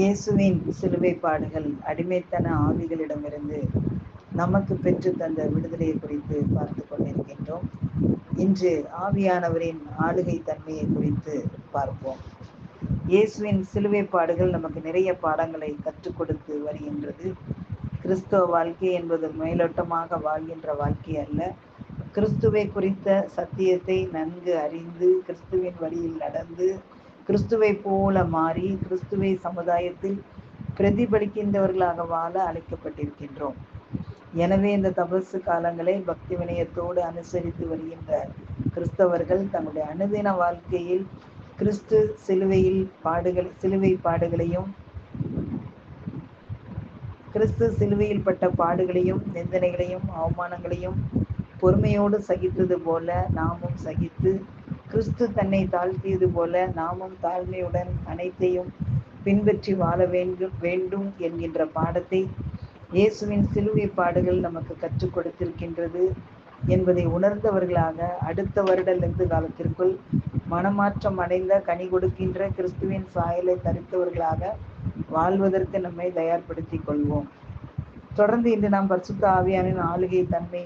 இயேசுவின் சிலுவை பாடுகள் அடிமைத்தன ஆவிகளிடமிருந்து நமக்கு பெற்று தந்த விடுதலையை குறித்து பார்த்து கொண்டிருக்கின்றோம். இன்று ஆவியானவரின் ஆளுகை தன்மையை குறித்து பார்ப்போம். இயேசுவின் சிலுவை பாடுகள் நமக்கு நிறைய பாடங்களை கற்றுக் கொடுத்து வருகின்றது. கிறிஸ்தவ வாழ்க்கை என்பது மேலோட்டமாக வாழ்கின்ற வாழ்க்கை அல்ல. கிறிஸ்துவை குறித்த சத்தியத்தை நன்கு அறிந்து கிறிஸ்துவின் வழியில் நடந்து கிறிஸ்துவை போல மாறி கிறிஸ்துவை சமுதாயத்தில் பிரதிபலிக்கின்றவர்களாக வாழ அழைக்கப்பட்டிருக்கின்றோம். எனவே இந்த தபசு காலங்களை பக்தி வினயத்தோடு அனுசரித்து வருகின்ற கிறிஸ்தவர்கள் தங்களுடைய அனுதின வாழ்க்கையில் கிறிஸ்து சிலுவையில் பாடுகள் சிலுவை பாடுகளையும் கிறிஸ்து சிலுவையில் பட்ட பாடுகளையும் நிந்தனைகளையும் அவமானங்களையும் பொறுமையோடு சகித்தது போல நாமும் சகித்து கிறிஸ்து தன்னை தாழ்த்தியது போல நாமும் தாழ்மையுடன் அனைத்தையும் பின்பற்றி வாழ வேண்டும் வேண்டும் என்கின்ற பாடத்தை இயேசுவின் சிலுவை பாடுகள் நமக்கு கற்றுக் கொடுத்திருக்கின்றது என்பதை உணர்ந்தவர்களாக அடுத்த வருடலிருந்து காலத்திற்குள் மனமாற்றம் அடைந்த கனி கொடுக்கின்ற கிறிஸ்துவின் சாயலை தரித்தவர்களாக வாழ்வதற்கு நம்மை தயார்படுத்திக் கொள்வோம். தொடர்ந்து இன்று நாம் பரிசுத்த ஆவியானின் ஆளுகை தன்மை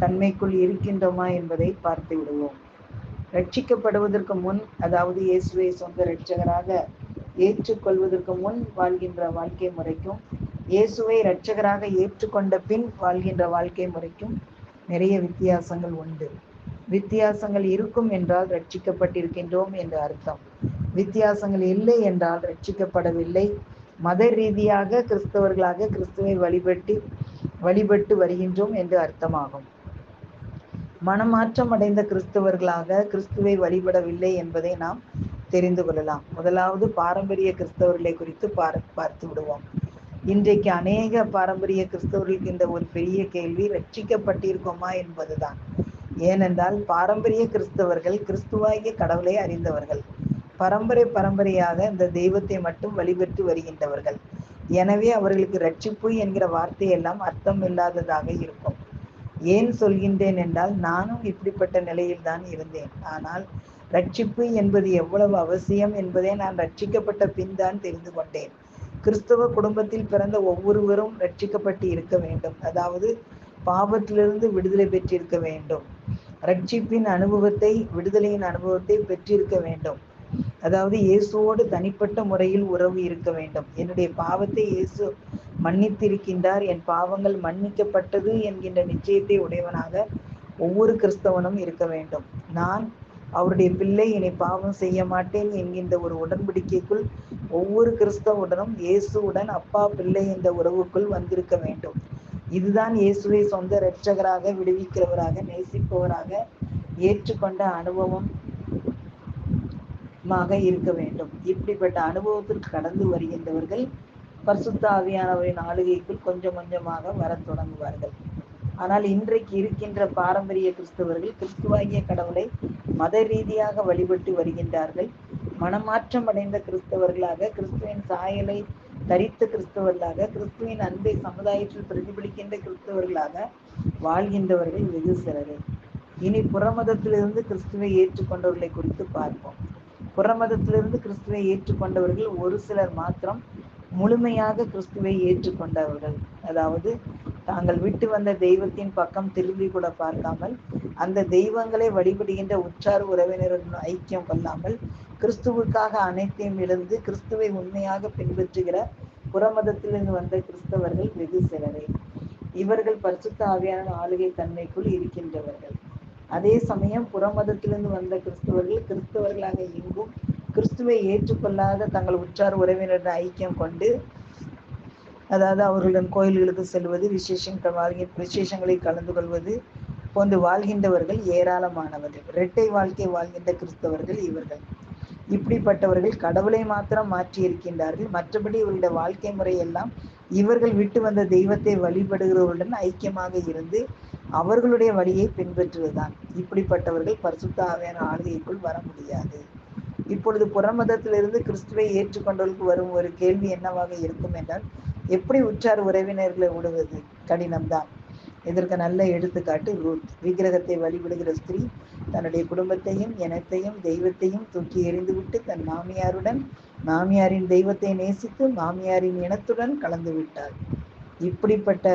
தன்மைக்குள் இருக்கின்றோமா என்பதை பார்த்து விடுவோம். ரட்சிக்கப்படுவதற்கு முன் அதாவது இயேசுவை சொந்த இரட்சகராக ஏற்றுக்கொள்வதற்கு முன் வாழ்கின்ற வாழ்க்கை முறைக்கும் இயேசுவை இரட்சகராக ஏற்றுக்கொண்ட பின் வாழ்கின்ற வாழ்க்கை முறைக்கும் நிறைய வித்தியாசங்கள் உண்டு. வித்தியாசங்கள் இருக்கும் என்றால் ரட்சிக்கப்பட்டிருக்கின்றோம் என்று அர்த்தம். வித்தியாசங்கள் இல்லை என்றால் ரட்சிக்கப்படவில்லை. மத ரீதியாக கிறிஸ்தவர்களாக கிறிஸ்துவை வழிபட்டு வழிபட்டு வருகின்றோம் என்று அர்த்தமாகும். மனமாற்றம் அடைந்த கிறிஸ்தவர்களாக கிறிஸ்துவை வழிபடவில்லை என்பதை நாம் தெரிந்து கொள்ளலாம். முதலாவது பாரம்பரிய கிறிஸ்தவர்களை குறித்து பார் பார்த்து விடுவோம். இன்றைக்கு அநேக பாரம்பரிய கிறிஸ்தவர்களுக்கு இந்த ஒரு பெரிய கேள்வி ரட்சிக்கப்பட்டிருக்கோமா? என்பதுதான். ஏனென்றால் பாரம்பரிய கிறிஸ்தவர்கள் கிறிஸ்துவாகிய கடவுளை அறிந்தவர்கள். பரம்பரை பரம்பரையாக இந்த தெய்வத்தை மட்டும் வழிபட்டு வருகின்றவர்கள். எனவே அவர்களுக்கு ரட்சிப்பு என்கிற வார்த்தையெல்லாம் அர்த்தம் இல்லாததாக இருக்கும். ஏன் சொல்கின்றேன் என்றால் நானும் இப்படிப்பட்ட நிலையில் தான் இருந்தேன். ஆனால் ரட்சிப்பு என்பது எவ்வளவு அவசியம் என்பதை நான் ரட்சிக்கப்பட்ட பின் தான் தெரிந்து கொண்டேன். கிறிஸ்தவ குடும்பத்தில் பிறந்த ஒவ்வொருவரும் ரட்சிக்கப்பட்டு இருக்க வேண்டும். அதாவது பாவத்திலிருந்து விடுதலை பெற்றிருக்க வேண்டும். ரட்சிப்பின் அனுபவத்தை விடுதலையின் அனுபவத்தை பெற்றிருக்க வேண்டும். அதாவது இயேசுவோடு தனிப்பட்ட முறையில் உறவு இருக்க வேண்டும். என்னுடைய பாவத்தை இயேசு மன்னித்திருக்கின்றார். என் பாவங்கள் மன்னிக்கப்பட்டது என்கின்ற நிச்சயத்தை உடையவனாக ஒவ்வொரு கிறிஸ்தவனும் இருக்க வேண்டும். நான் அவருடைய பிள்ளை என்னை பாவம் செய்ய மாட்டேன் என்கின்ற ஒரு உடன்படிக்கைக்குள் ஒவ்வொரு கிறிஸ்தவுடனும் இயேசுவுடன் அப்பா பிள்ளை என்ற உறவுக்குள் வந்திருக்க வேண்டும். இதுதான் இயேசுவை சொந்த இரட்சகராக விடுவிக்கிறவராக நேசிப்பவராக ஏற்றுக்கொண்ட அனுபவம் மாக இருக்க வேண்டும். இப்படிப்பட்ட அனுபவத்திற்கு கடந்து வருகின்றவர்கள் பரிசுத்த ஆவியானவரின் ஆளுகைக்குள் கொஞ்சம் கொஞ்சமாக வர தொடங்குவார்கள். ஆனால் இன்றைக்கு இருக்கின்ற பாரம்பரிய கிறிஸ்தவர்கள் கிறிஸ்துவாகிய கடவுளை மத ரீதியாக வழிபட்டு வருகின்றார்கள். மனமாற்றம் அடைந்த கிறிஸ்தவர்களாக கிறிஸ்துவின் சாயலை தரித்த கிறிஸ்தவர்களாக கிறிஸ்துவின் அன்பை சமுதாயத்தில் பிரதிபலிக்கின்ற கிறிஸ்தவர்களாக வாழ்கின்றவர்கள் வெகு சிலரே. இனி புறமதத்திலிருந்து கிறிஸ்துவை ஏற்றுக்கொண்டவர்களை குறித்து பார்ப்போம். புறமதத்திலிருந்து கிறிஸ்துவை ஏற்றுக்கொண்டவர்கள் ஒரு சிலர் மாத்திரம் முழுமையாக கிறிஸ்துவை ஏற்றுக்கொண்டவர்கள். அதாவது தாங்கள் விட்டு வந்த தெய்வத்தின் பக்கம் திரும்பி கூட பார்க்காமல் அந்த தெய்வங்களை வழிபடுகின்ற உற்றார் உறவினருடன் ஐக்கியம் கொள்ளாமல் கிறிஸ்துவுக்காக அனைத்தையும் இழந்து கிறிஸ்துவை உண்மையாக பின்பற்றுகிற புறமதத்திலிருந்து வந்த கிறிஸ்தவர்கள் வெகு சிலரே. இவர்கள் பரிசுத்த ஆவியான ஆளுகை தன்மைக்குள் இருக்கின்றவர்கள். அதே சமயம் புறமதத்திலிருந்து வந்த கிறிஸ்தவர்கள் கிறிஸ்தவர்களாக எங்கும் கிறிஸ்துவை ஏற்றுக்கொள்ளாத தங்கள் உற்றார் உறவினருடன் ஐக்கியம் கொண்டு அதாவது அவர்களுடன் கோயில்களுக்கு செல்வது விசேஷங்கள் வாழ்கி விசேஷங்களில் கலந்து கொள்வது போன்று வாழ்கின்றவர்கள் ஏராளமானவர்கள். இரட்டை வாழ்க்கை வாழ்கின்ற கிறிஸ்தவர்கள் இவர்கள். இப்படிப்பட்டவர்கள் கடவுளை மாத்திரம் மாற்றி இருக்கின்றார்கள் மற்றபடி இவருடைய வாழ்க்கை முறை எல்லாம் இவர்கள் விட்டு வந்த தெய்வத்தை வழிபடுகிறவர்களுடன் ஐக்கியமாக இருந்து அவர்களுடைய வழியை பின்பற்றுவதுதான். இப்படிப்பட்டவர்கள் பரிசுத்த ஆவியான ஆளுகைக்குள் வர முடியாது. இப்பொழுது புறமதத்திலிருந்து கிறிஸ்துவை ஏற்றுக்கொண்டவர்களுக்கு வரும் ஒரு கேள்வி என்னவாக இருக்கும் என்றால் எப்படி உற்றார் உறவினர்களை விடுவது கடினம்தான். இதற்கு நல்ல எடுத்துக்காட்டு ரூத். விக்கிரகத்தை வழிபடுகிற ஸ்திரீ தன்னுடைய குடும்பத்தையும் இனத்தையும் தெய்வத்தையும் தூக்கி எறிந்துவிட்டு தன் மாமியாருடன் மாமியாரின் தெய்வத்தை நேசித்து மாமியாரின் இனத்துடன் கலந்து விட்டாள். இப்படிப்பட்ட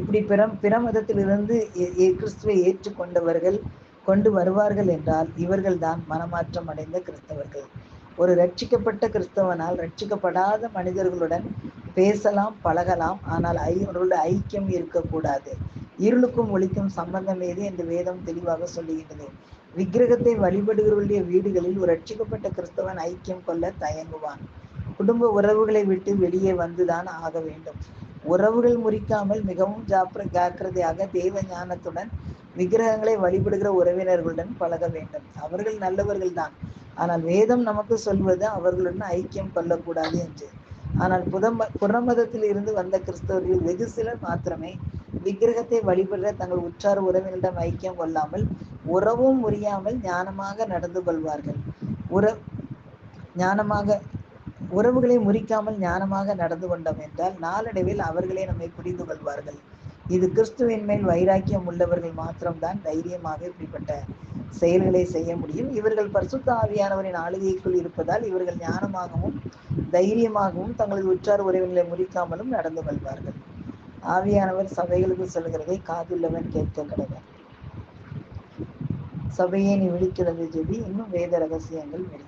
இப்படி பிற பிற மதத்திலிருந்து கிறிஸ்துவை ஏற்றுக்கொண்டவர்கள் கொண்டு வருவார்கள் என்றால் இவர்கள்தான் மனமாற்றம் அடைந்த கிறிஸ்தவர்கள். ஒரு ரட்சிக்கப்பட்ட கிறிஸ்தவனால் ரட்சிக்கப்படாத மனிதர்களுடன் பேசலாம் பழகலாம் ஆனால் ஐ அவர்களுடைய ஐக்கியம் இருக்கக்கூடாது. இருளுக்கும் ஒளிக்கும் சம்பந்தம் ஏது என்று வேதம் தெளிவாக சொல்லுகின்றது. விக்கிரகத்தை வழிபடுகிறவருடைய வீடுகளில் ஒரு ரட்சிக்கப்பட்ட கிறிஸ்தவன் ஐக்கியம் கொள்ள தயங்குவான். குடும்ப உறவுகளை விட்டு வெளியே வந்துதான் ஆக வேண்டும். உறவுகள் முறிக்காமல் மிகவும் ஜாக்கிர ஜாக்கிரதையாக தேவ ஞானத்துடன் விக்கிரகங்களை வழிபடுகிற உறவினர்களுடன் பழக வேண்டும். அவர்கள் நல்லவர்கள் தான். ஆனால் வேதம் நமக்கு சொல்வது அவர்களுடன் ஐக்கியம் கொள்ளக்கூடாது என்று. ஆனால் புதம புறமதத்தில் இருந்து வந்த கிறிஸ்தவர்கள் வெகு சிலர் மாத்திரமே விக்கிரகத்தை வழிபடுற தங்கள் உற்றார் உறவினரிடம் ஐக்கியம் கொள்ளாமல் உறவும் முறியாமல் ஞானமாக நடந்து கொள்வார்கள். உற ஞானமாக உறவுகளை முறிக்காமல் ஞானமாக நடந்து கொண்டோம் என்றால் நாளடைவில் அவர்களே நம்மை புரிந்து கொள்வார்கள். இது கிறிஸ்துவின் மேல் வைராக்கியம் உள்ளவர்கள் மாத்திரம்தான் தைரியமாக இப்படிப்பட்ட செயல்களை செய்ய முடியும். இவர்கள் பரிசுத்த ஆவியானவரின் ஆளுகைக்குள் இருப்பதால் இவர்கள் ஞானமாகவும் தைரியமாகவும் தங்களது உற்றார் உறவினர்களை முறிக்காமலும் நடந்து கொள்வார்கள். ஆவியானவர் சபைகளுக்கு செல்கிறதை காதுள்ளவன் கேட்க கிடவர். சபையை நீ விழித்திருந்து ஜெபி. இன்னும் வேத ரகசியங்கள் வெளி